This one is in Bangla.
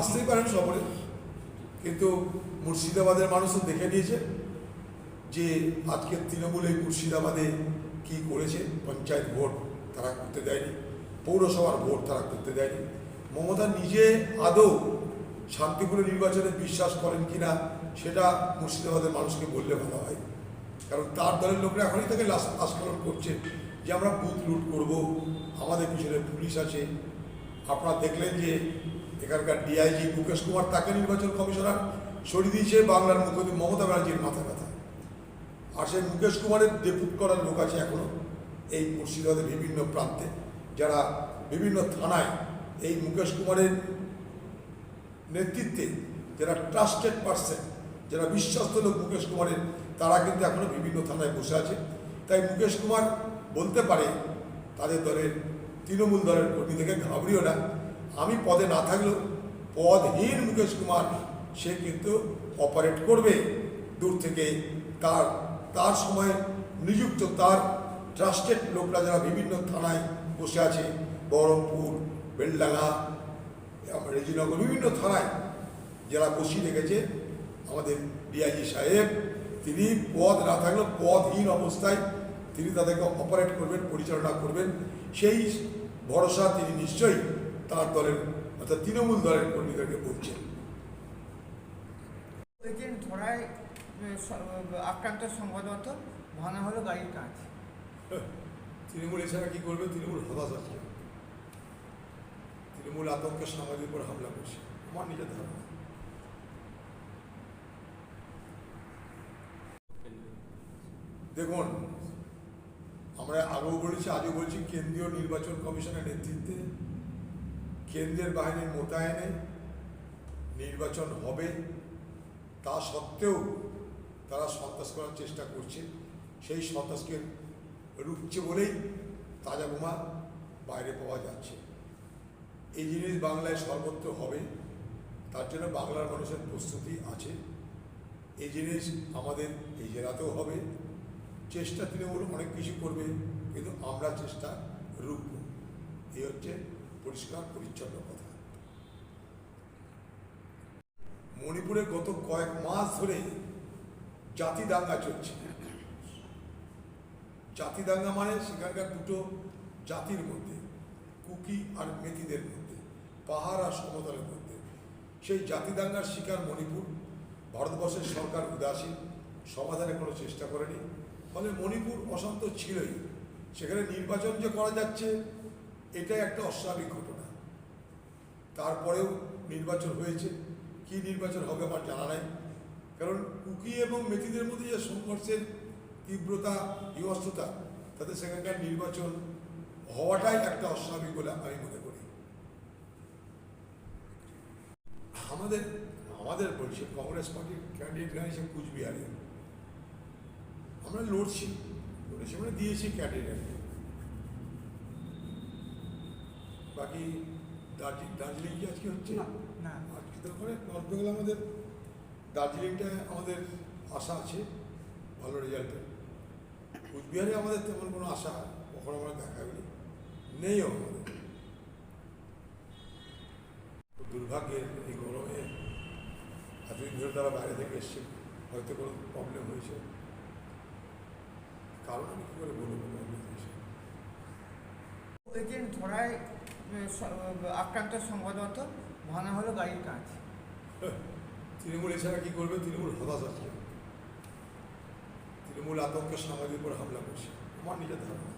আসতেই পারেন সবরে কিন্তু মুর্শিদাবাদের মানুষও দেখে নিয়েছে যে আজকে তৃণমূল এই মুর্শিদাবাদে কি করেছে। পঞ্চায়েত ভোট তারা করতে দেয়নি, পৌরসভার ভোট তারা করতে দেয়নি। মমতা নিজে আদৌ শান্তিপূর্ণ নির্বাচনে বিশ্বাস করেন কিনা সেটা মুর্শিদাবাদের মানুষকে বললে ভালো হয়। কারণ তার দলের লোকরা এখনই তাকে আস্ফলন করছে যে আমরা বুথ লুট করব, আমাদের পিছনে পুলিশ আছে আপনারা দেখলেন যে এখানকার ডিআইজি মুকেশ কুমার তাকে নির্বাচন কমিশনার সরিয়ে দিয়েছে বাংলার মুখ্যমন্ত্রী মমতা ব্যানার্জির মাথা ব্যথা। আর সেই মুকেশ কুমারের ডেপুট করার লোক আছে এখনও এই মুর্শিদাবাদের বিভিন্ন প্রান্তে। যারা বিভিন্ন থানায় এই মুকেশ কুমারের নেতৃত্বে যারা ট্রাস্টেড পার্সন যারা বিশ্বস্ত লোক মুকেশ কুমারের, তারা কিন্তু এখনও বিভিন্ন থানায় বসে আছে। তাই মুকেশ কুমার বলতে পারে তাদের দলের তৃণমূল দলের কর্মী থেকে ঘাবড়িও না। আমি পদে না থাকলেও পদহীন মুকেশ কুমার, সে কিন্তু অপারেট করবে। দূর থেকে তার তার সময় নিযুক্ত তার ট্রাস্টেড লোকরা যারা বিভিন্ন থানায় বসে আছে, বহরমপুর, বেলডাঙ্গা রেজিনগর, বিভিন্ন থানায় যারা বসিয়ে রেখেছে, আমাদের ডিআইজি সাহেব, তিনি পদ না থাকলেও পদহীন অবস্থায় তিনি তাদেরকে অপারেট করবেন পরিচালনা করবেন। সেই ভরসা তিনি নিশ্চয়ই তার দলের অর্থাৎ তৃণমূল দলের কর্মীদেরকে বলছেন। ওই দিন ধরায় আক্রান্ত সংবাদপত্র ভাঙা হলো গাড়ির কাঁচ। তৃণমূল এছাড়া কি করবে? তৃণমূল হতাশ আছে। তৃণমূল আতঙ্কের সামাজিক উপর হামলা করছে। আমার নিজের ধারণা। দেখুন আমরা আগেও বলেছি, আজও বলছি, কেন্দ্রীয় নির্বাচন কমিশনের নেতৃত্বে কেন্দ্রের বাহিনীর মোতায়েনে নির্বাচন হবে। তা সত্ত্বেও তারা সন্ত্রাস করার চেষ্টা করছে। সেই সন্ত্রাসকে রুখছে বলেই তাজা বোমা বাইরে পাওয়া যাচ্ছে। এই জিনিস বাংলায় সর্বত্র হবে। তার জন্য বাংলার মানুষের প্রস্তুতি আছে। এই জিনিস আমাদের এই জেলাতেও হবে। চেষ্টা তৃণমূল অনেক কিছু করবে, কিন্তু আমরা চেষ্টা রুখব। এই হচ্ছে পরিষ্কার, পরিচ্ছন্ন কথা। মণিপুরে গত কয়েক মাস ধরে জাতি দাঙ্গা চলছে। জাতি দাঙ্গা মানে সেখানকার দুটো জাতির মধ্যে, কুকি আর মেতিদের মধ্যে, পাহাড় আর সমতলের মধ্যে। সেই জাতি দাঙ্গার শিকার মণিপুর, ভারতবর্ষের সরকার উদাসীন, সমাধানে কোনো চেষ্টা করেনি। ফলে মণিপুর অশান্ত ছিলই। সেখানে নির্বাচন যে করা যাচ্ছে, এটাই একটা অস্বাভাবিক ঘটনা। তারপরেও নির্বাচন হয়েছে। কি নির্বাচন হবে আমার জানা নাই। কারণ কুকি এবং মেথিদের মধ্যে যে সংঘর্ষের তীব্রতা হিংস্রতা তাতে সেখানকার নির্বাচন হওয়াটাই একটা অস্বাভাবিক বলে আমি মনে করি। আমাদের আমাদের বলছি, কংগ্রেস পার্টির ক্যান্ডিডেট গাইছে কুচবিহারে। আমরা লড়ছি। লড়েছি মানে দিয়েছি ক্যান্ডিডেট বাকি দার্জিলিং দার্জিলিং কি আজকে হচ্ছে? না। আজকে তারপরে করে নর্থ বেঙ্গল আমাদের দার্জিলিংটা আমাদের আশা আছে ভালো রেজাল্টের কুচবিহারে আমাদের তেমন কোনো আশা কখনো আমরা দেখা হয়নি। নেইও আমাদের। দুর্ভাগ্যের এই গরমে এতদিন ধরে তারা বাইরে থেকে এসছে হয়তো কোনো প্রবলেম হয়েছে। কারণ আমি কী করে বলব ওই দিন ধরায় আক্রান্ত সংবাদপত্র ভাঙা হলো গাড়ির কাজ তৃণমূল এছাড়া কী করবে? তৃণমূল হতাশ আছে। তৃণমূল আতঙ্কের সামাজিক উপর হামলা করছে। আমার নিজের ধারণা।